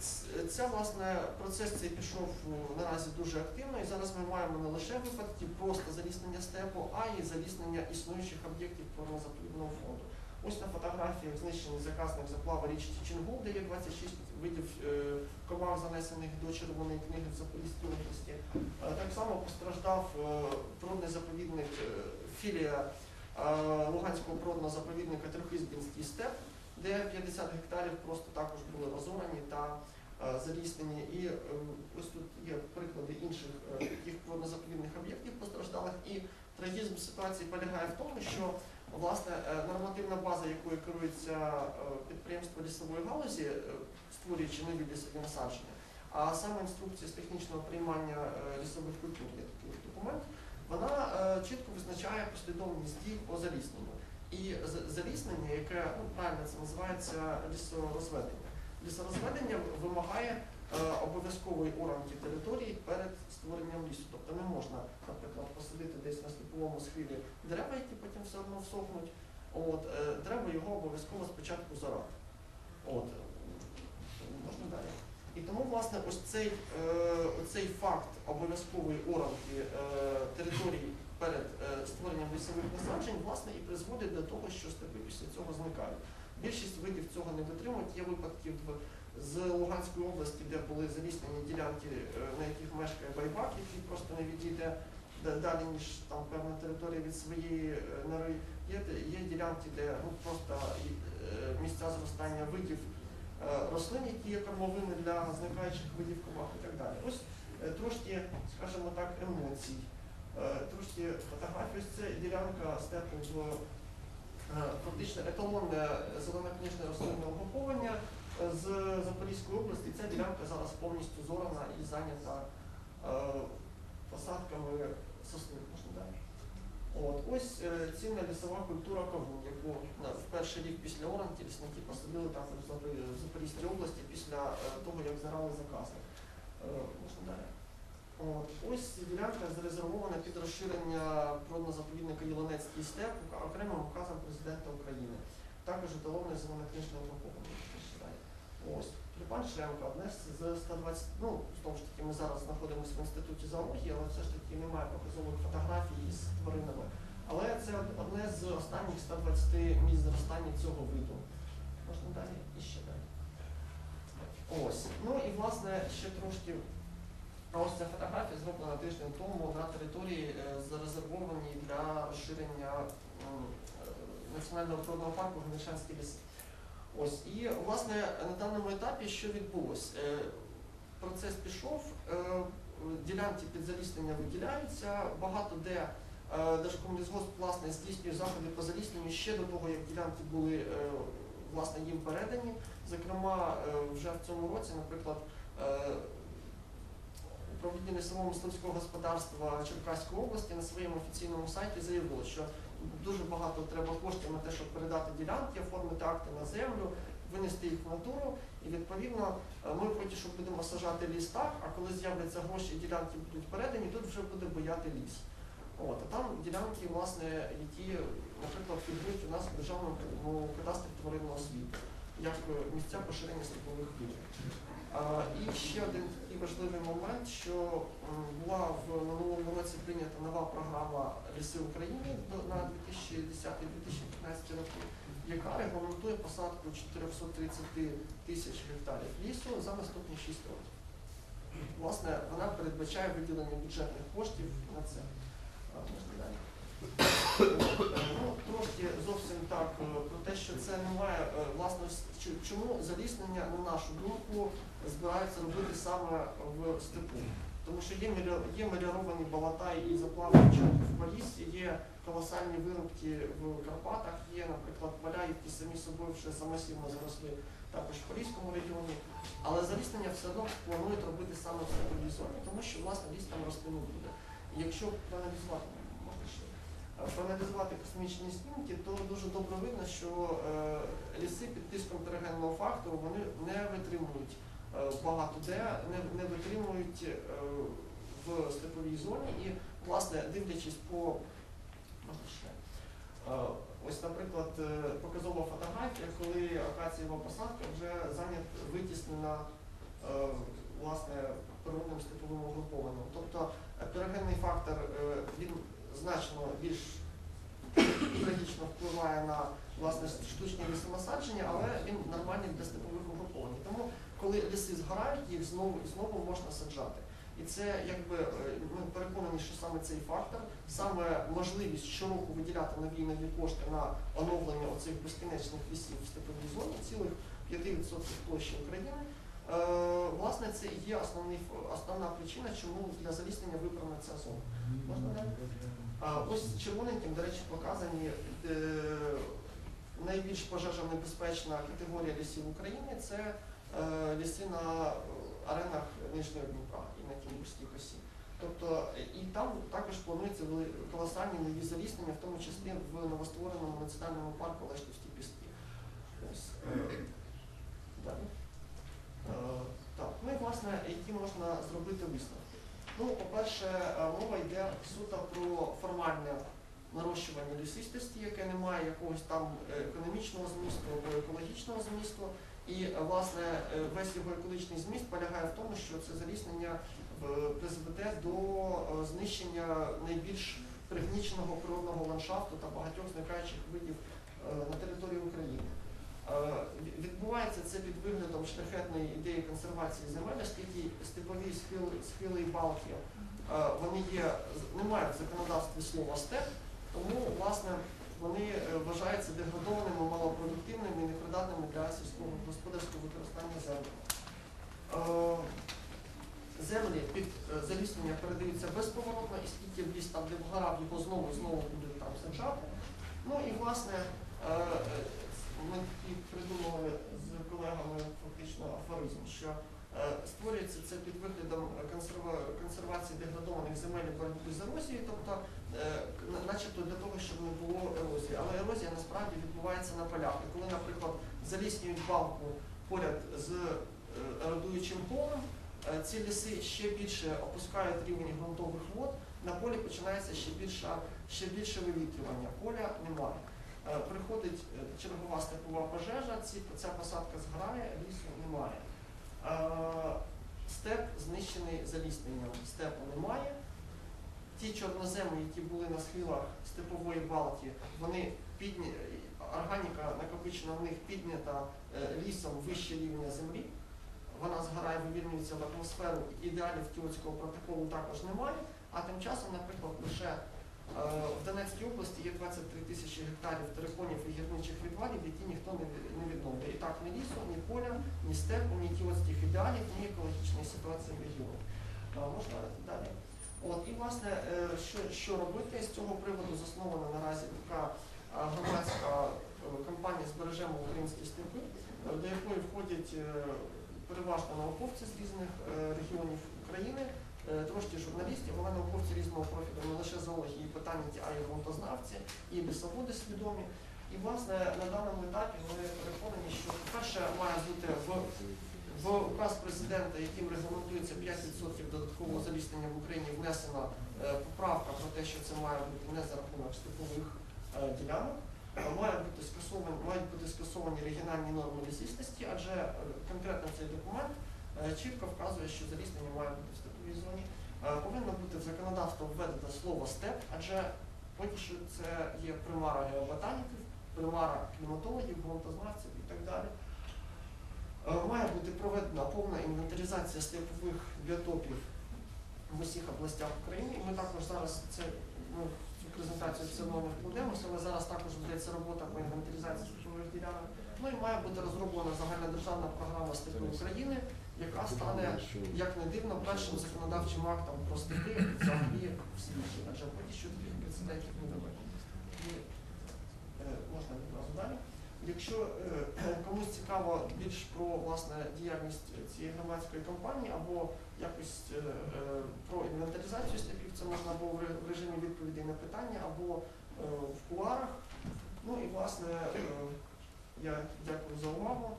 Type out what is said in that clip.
Ц- Ця власне процес цей пішов е, наразі дуже активно, і зараз ми маємо не лише випадки просто заліснення степу, а й заліснення існуючих об'єктів природно-заповідного фонду. Ось на фотографіях знищений заказник заплава річці Чингул, де є 26 видів е, комах, занесених до Червоної книги в Запорізькій області. Е, Так само постраждав е, природний заповідник е, філія е, Луганського природного заповідника Трьохізбінський степ, де 50 гектарів просто також були розорані та е, заліснені. І е, ось тут є приклади інших е, таких природно-заповідних об'єктів постраждалих. І трагізм ситуації полягає в тому, що власне е, нормативна база, якою керується підприємство лісової галузі, створюючи нові лісові насадження, а саме інструкція з технічного приймання лісових культур, є такий документ, вона чітко визначає послідовність дій по залісненню. І заліснення, яке ну, правильно це називається лісорозведення. Лісорозведення вимагає е, обов'язкової оранки території перед створенням лісу. Тобто не можна, наприклад, посадити десь на степовому схилі дерева, які потім все одно всохнуть. От, е, треба його обов'язково спочатку зарати. От, можна далі. І тому, власне, ось цей, е, цей факт обов'язкової оранки е, території перед е, створенням лісових насаджень, власне, і призводить до того, що степи після цього зникають. Більшість видів цього не витримують. Є випадки з Луганської області, де були заліснені ділянки, е, на яких мешкає байбак, який просто не відійде далі, ніж там певна територія від своєї е, нори. Є, є ділянки, де ну, просто місця зростання видів рослин, які є кормовими для зникаючих видів комах і так далі. Ось трошки, скажімо так, емоцій. Е, Трошки фотографій. Ось це ділянка степу в е, фактично еталонне зеленокнижне рослинне угруповання е, з Запорізької області. Ця ділянка зараз повністю зорана і зайнята посадками сосни. Можна далі? От, ось цінна лісова культура кавун, яку в перший рік після оранки лісники посадили там в Запорізькій області після того, як зарали заказник. Можна далі? От, ось ділянка зарезервована під розширення природно-заповідника Єлонецький степ окремим указом президента України. Також еталонне зеленокнижне угруповання. Ось. Тюльпан Шремка, одне з з 120, ну, знову ж таки, ми зараз знаходимося в інституті зоології, але все ж таки немає показових фотографій із тваринами. Але це одне з останніх 120 місць зростання цього виду. Можна далі і ще далі. Ось. Ну і власне ще трошки. А ось ця фотографія зроблена тиждень тому на території е, зарезервованій для розширення е, національного природного парку Гнишанські ліси. Ось і власне на даному етапі що відбулось? Е, Процес пішов, ділянки під заліснення виділяються, багато де Держкомлісгосп власне здійснює заходи по залісненню ще до того, як ділянки були власне їм передані. Зокрема, вже в цьому році, наприклад, управління лісового мисливського господарства Черкаської області на своєму офіційному сайті заявило, що дуже багато треба коштів на те, щоб передати ділянки, оформити акти на землю, винести їх в натуру. І відповідно е, ми потім, що будемо сажати ліс так, а коли з'являться гроші і ділянки будуть передані, тут вже буде бояти ліс. От, а там ділянки, власне, які, наприклад, фігурують у нас в державному кадастрі тваринного світу, як е, місця поширення степових видів. І ще один такий важливий момент, що була в минулому році прийнята нова програма Ліси України на 2010-2015 роки, яка регламентує посадку 430 тисяч гектарів лісу за наступні 6 років. Власне, вона передбачає виділення бюджетних коштів на це. Можна далі? Ну, трошки зовсім так е, про те, що це не має е, власне чому заліснення, на нашу думку, збираються робити саме в степу. Тому що є, є меліоровані болота і заплавлені в Поліссі, є колосальні вирубки в Карпатах, є, наприклад, поля, які самі собою вже самосівно заросли також в Поліському регіоні. Але заліснення все одно планують робити саме в степовій зоні, тому що власне ліс там рости буде. Якщо проаналізувати, проаналізувати космічні знімки, то дуже добре видно, що е, ліси під тиском терогенного фактору вони не витримують е, багато де, не, витримують е, в степовій зоні. І, власне, дивлячись по е, Ось, наприклад, показова фотографія, коли акацієва посадка вже зайнят витіснена власне природним степовим угрупованням. Тобто пірогенний фактор він значно більш трагічно впливає на власне штучні лісонасадження, але він нормальний для степових угруповань. Тому коли ліси згорають, їх знову і знову можна саджати. І це якби е, ми переконані, що саме цей фактор, саме можливість щороку виділяти нові і нові кошти на оновлення оцих безкінечних лісів в степовій зоні, цілих 5% площі України. Е, власне, це і є основний основна причина, чому для заліснення вибрана ця зона. Можна далі? А ось червоненьким, до речі, показані е, найбільш пожежонебезпечна категорія лісів України це е, ліси на аренах Нижнього Дніпра і на Кінгурській косі. Тобто і там також планується колосальні нові заліснення, в тому числі в новоствореному національному парку Лештівські піски. Ось, далі. Власне, які можна зробити висновки. Ну, по-перше, е, мова йде суто про формальне нарощування лісистості, яке не має якогось там економічного змісту або екологічного змісту. І е, власне е, весь його екологічний зміст полягає в тому, що це заліснення призведе до знищення найбільш пригніченого природного ландшафту та багатьох зникаючих видів на території України. Ві- Відбувається це під виглядом шляхетної ідеї консервації земель, оскільки степові схили, схили і балки е, вони є, не мають в законодавстві слова степ, тому власне вони е, вважаються деградованими, малопродуктивними і непридатними для сільського господарського використання землі. Е, Землі під заліснення передаються безповоротно, і скільки в ліс там, де вгорав, його знову знову будуть там саджати. Ну і власне е, е, ми і придумали з колегами фактично афоризм, що е, створюється це під виглядом консервації деградованих земель боротьби з ерозією, тобто е, начебто для того, щоб не було ерозії. Але ерозія насправді відбувається на полях. І коли, наприклад, заліснюють балку поряд з е, еродуючим полем, ці ліси ще більше опускають рівень ґрунтових вод, на полі починається ще більше, ще більше вивітрювання. Поля немає. Приходить чергова степова пожежа, ця посадка згорає, лісу немає. Степ знищений залісненням, степу немає. Ті чорноземи, які були на схилах степової балки, вони підня... органіка накопичена в них піднята е, лісом вище рівня землі. Вона згорає, вивільнюється в атмосферу. Ідеалів Кіотського протоколу також немає. А тим часом, наприклад, лише в Донецькій області є 23 тисячі гектарів териконів і гірничих відвалів, які ніхто не від- відновлює. І так ні лісу, ні поля, ні степу, ні кіотських ідеалів, ні екологічної ситуації в регіоні. Можна далі? От, і власне, е, що, що робити з цього приводу заснована наразі така е, громадська е, компанія Збережемо українські степи, е, до якої входять е, переважно науковці з різних е, регіонів України, е, трошки журналістів, але науковці різного профілю, не лише зоологи і ботаніки, а й ґрунтознавці, і лісоводи свідомі. І власне на даному етапі ми переконані, що перше має бути в в указ президента, яким регламентується 5% додаткового заліснення в Україні, внесена е, поправка про те, що це має бути не за рахунок степових е, ділянок. Е, Має бути скасовані, мають бути скасовані регіональні норми лісистості, адже е, конкретно цей документ е, чітко вказує, що заліснення має бути в зоні. Е, Повинно бути в законодавство введено слово степ, адже поки що це є примара геоботаніків, примара кліматологів, ґрунтознавців і так далі. Е, Має бути проведена повна інвентаризація степових біотопів в усіх областях України. І ми також зараз це ну, цю презентацію все одно не вкладемося, але зараз також ведеться робота по інвентаризації степових ділянок. Ну і має бути розроблена загальнодержавна програма степи України, яка стане, як не дивно, першим законодавчим актом про степи взагалі в світі. Адже поки що таких прецедентів не. І е, можна відразу далі. Якщо е, комусь цікаво більш про власне діяльність цієї громадської компанії або якось е, про інвентаризацію степів, це можна або в режимі відповідей на питання, або в куларах. Ну і власне я дякую за увагу.